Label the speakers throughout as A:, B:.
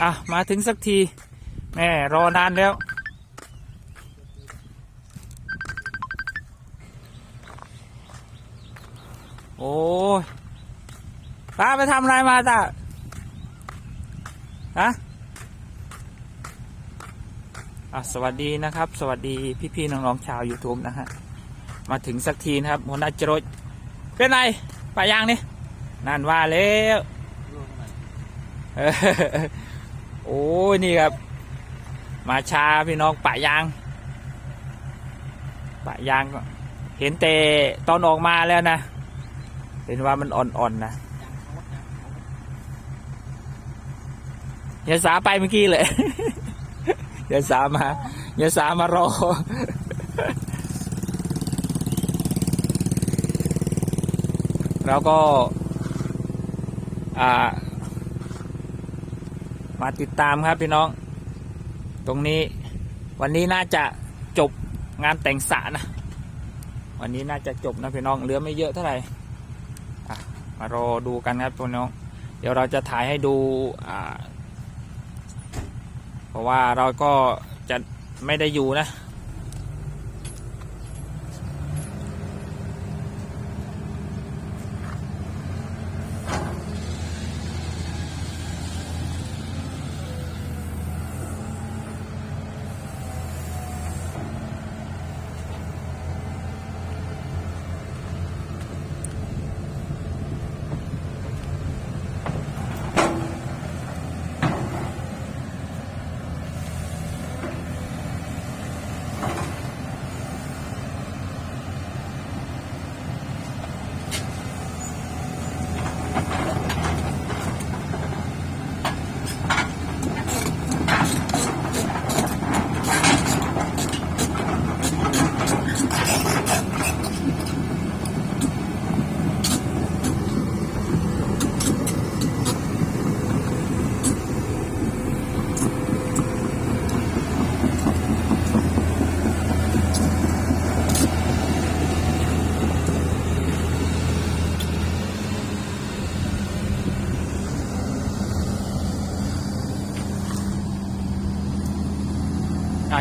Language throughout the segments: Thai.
A: อะ มาถึงสักทีแม่รอนานแล้ว โอ้ยป้าไปทำอะไรมาจ้ะฮะอะสวัสดีนะครับ สวัสดีพี่ๆน้องๆชาว YouTube นะฮะ มาถึงสักทีนะครับหัวหน้าจรดเป็นไรป่ายางนี่นั่นว่าแล้ว ออโอ้ยนี่ครับ มาชาพี่น้องป่ายางป่ายางเห็นแต่ตอนออกมาแล้วนะ เห็นว่ามันอ่อนๆนะยายสาไปเมื่อกี้เลยยายสามายายสามารอแล้วก็ อ่า มาติดตามครับพี่น้อง ตรงนี้ วันนี้น่าจะจบงานแต่งสระนะ วันนี้น่าจะจบนะพี่น้องเหลือไม่เยอะเท่าไหร่มารอดูกันครับพี่น้อง เดี๋ยวเราจะถ่ายให้ดูเพราะว่าเราก็จะไม่ได้อยู่นะ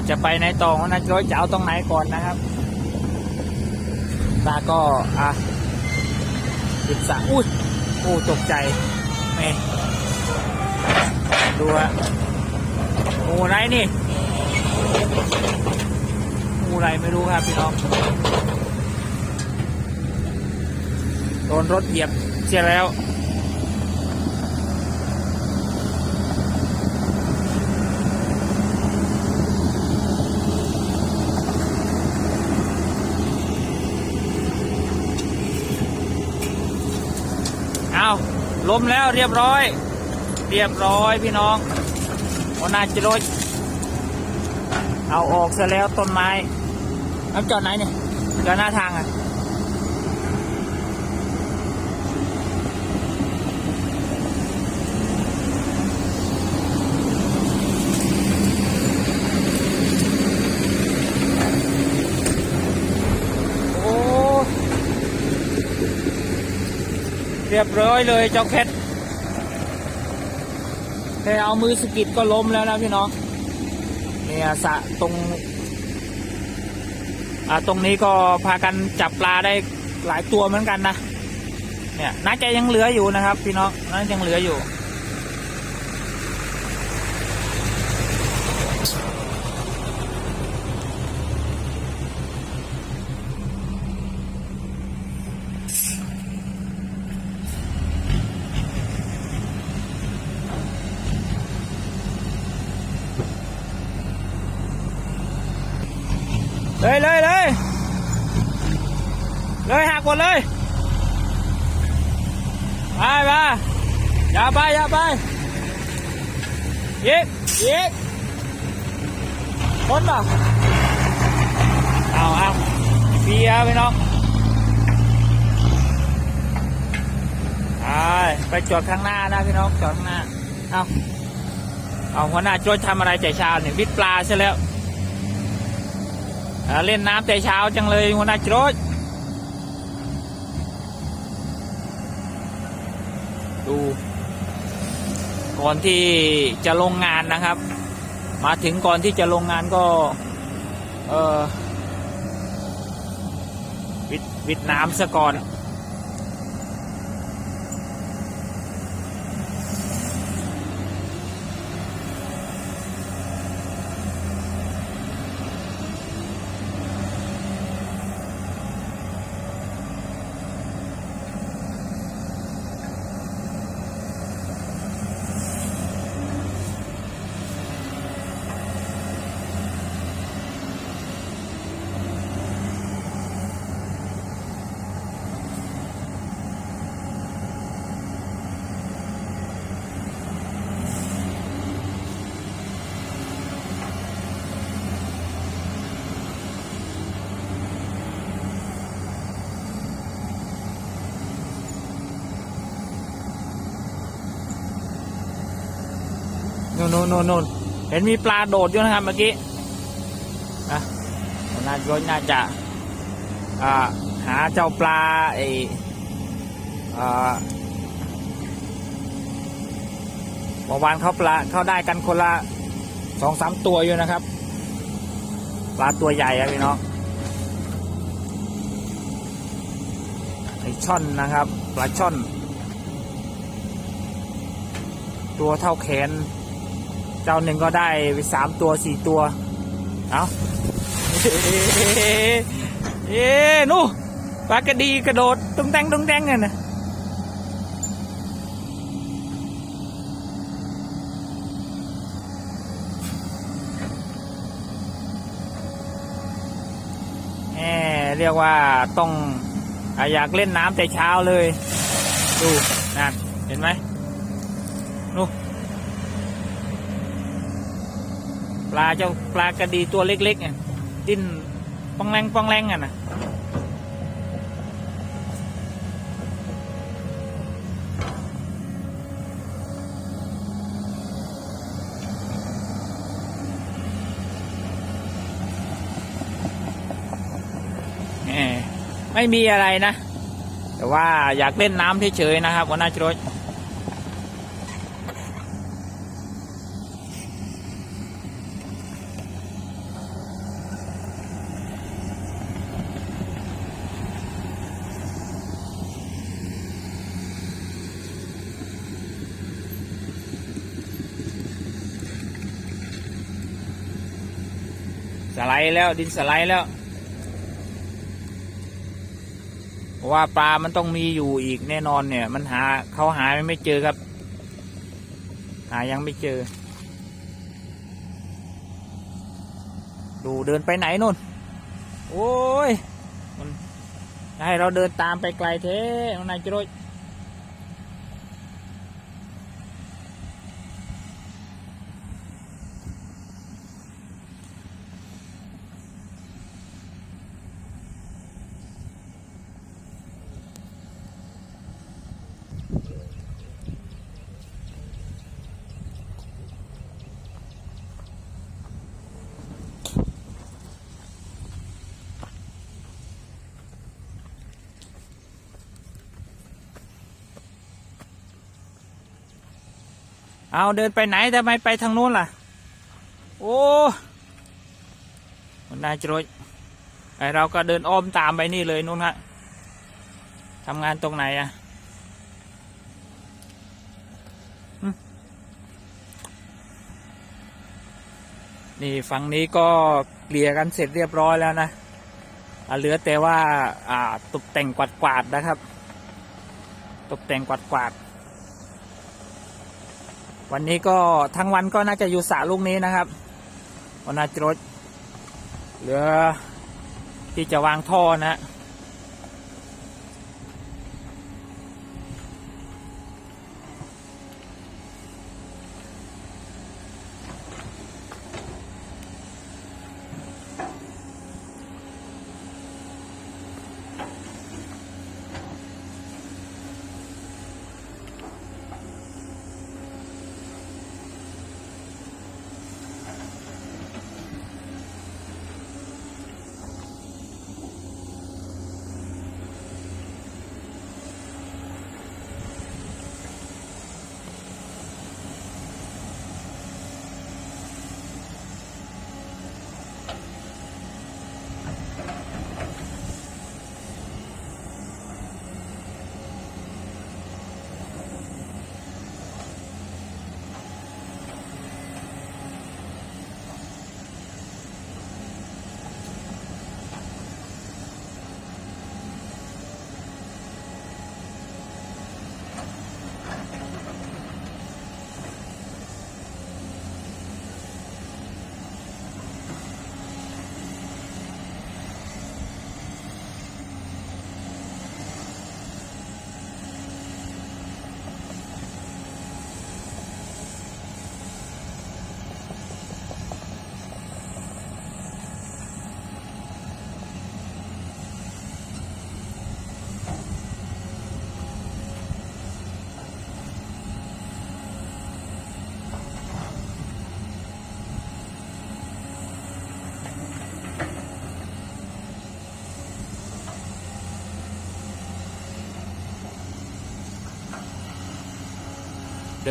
A: จะไปในตองนะร้อยจะเอาตรงไหนก่อนนะครับตาก็อะปิดสระอุ้ยโอ้ตกใจแม่ดูฮะหมูไรนี่หมูไรไม่รู้ครับพี่น้องโดนรถเหยียบเสียแล้ว เอา ล้มแล้วเรียบร้อย เรียบร้อยพี่น้องหัวนาจิโร่เอาออกซะแล้วต้นไม้แล้วจอดไหนเนี่ยจอดหน้าทางอะ โอ้ เรียบร้อยเลยเจ้าเพชรแค่เอามือสกิดก็ล้มแล้วนะพี่น้องเนี่ยสะตรงอ่าตรงนี้ก็พากันจับปลาได้หลายตัวเหมือนกันนะเนี่ยน่าจะยังเหลืออยู่นะครับ พี่น้องน่าจะยังเหลืออยู่เลยเลยเลยหั กดเลยไปไปอย่าไปอย่าไปยิกยิกพ้นป่ะเอาเอาเบียร์ไปน้องไปไปจอดข้างหน้านะพี่น้องจอดข้างหน้าเอาเอาหัวหน้าโจ้ทำอะไรแต่เช้าเนี่ยวิทปลาใช่แล้วเล่นน้ำแต่เช้าจังเลยหัวหน้าโจ ดู ก่อนที่จะลงงานนะครับ มาถึงก่อนที่จะลงงานก็เออวิดวิดน้ำซะก่อน นนนู่นนู่นนู่นเห็นมีปลาโดดอยู่นะครับเมื่อกี้นะน่าจะน่าจะหาเจ้าปลาไอเมื่อวานเขาปลาเขาได้กันคนละสองสามตัวอยู่นะครับ ปลาตัวใหญ่อะพี่น้องไอช่อนนะครับ ปลาช่อน ตัวเท่าแขน เจ้าหนึ่งก็ได้ไปสามตัวสี่ตัว เอาเอ๊ะนู่ปลากระดีกระโดดตุ้งแตงตุ้งแตงกันนะแหมเรียกว่าต้องอะอยากเล่นน้ำแต่เช้าเลย ดูนั่นเห็นไหม ปลาเจ้าปลากระดีตัวเล็กๆอะดิ้นปองแรงปองแรงอะนะไม่มีอะไรนะ แต่ว่าอยากเล่นน้ำเฉยๆนะครับวันนาจรย ด์แล้วดินสไลด์แล้วเพราะว่าปลามันต้องมีอยู่อีกแน่นอนเนี่ย มันหาเขาหาไม่เจอครับ หายังไม่เจอ ดูเดินไปไหนนู่น โอ้ยมันให้เราเดินตามไปไกลเท่น้องนายจรย เอาเดินไปไหนทำไมไปทางนู้นล่ะ โอ้นายจรยไอเราก็เดินอ้อมตามไปนี่เลยนู้นฮะทำงานตรงไหนอะนี่ฝั่งนี้ก็เกลี่ยกันเสร็จเรียบร้อยแล้วนะเหลือแต่ว่าอ่าตกแต่งกวาดๆนะครับ ตกแต่งกวาดๆ วันนี้ก็ทั้งวันก็น่าจะอยู่สระลูกนี้นะครับวันนาจรดเหลือที่จะวางท่อนะ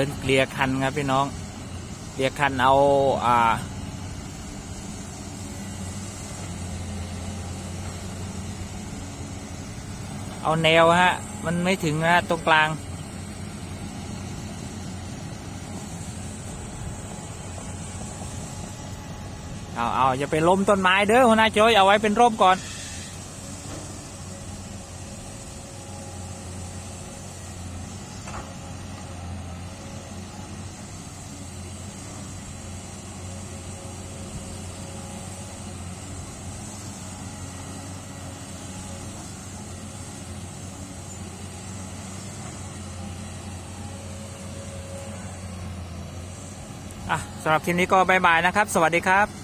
A: ดินเกลียคันครับพี่น้อง เกลียคันเอาอ่าเอาแนวฮะ มันไม่ถึงฮะตรงกลาง เอาเอาอย่าไปล้มต้นไม้เด้อหัวหน้าโจ้ยเอาไว้เป็นร่มก่อน อะสำหรับคลิปนี้ก็บายบายนะครับ สวัสดีครับ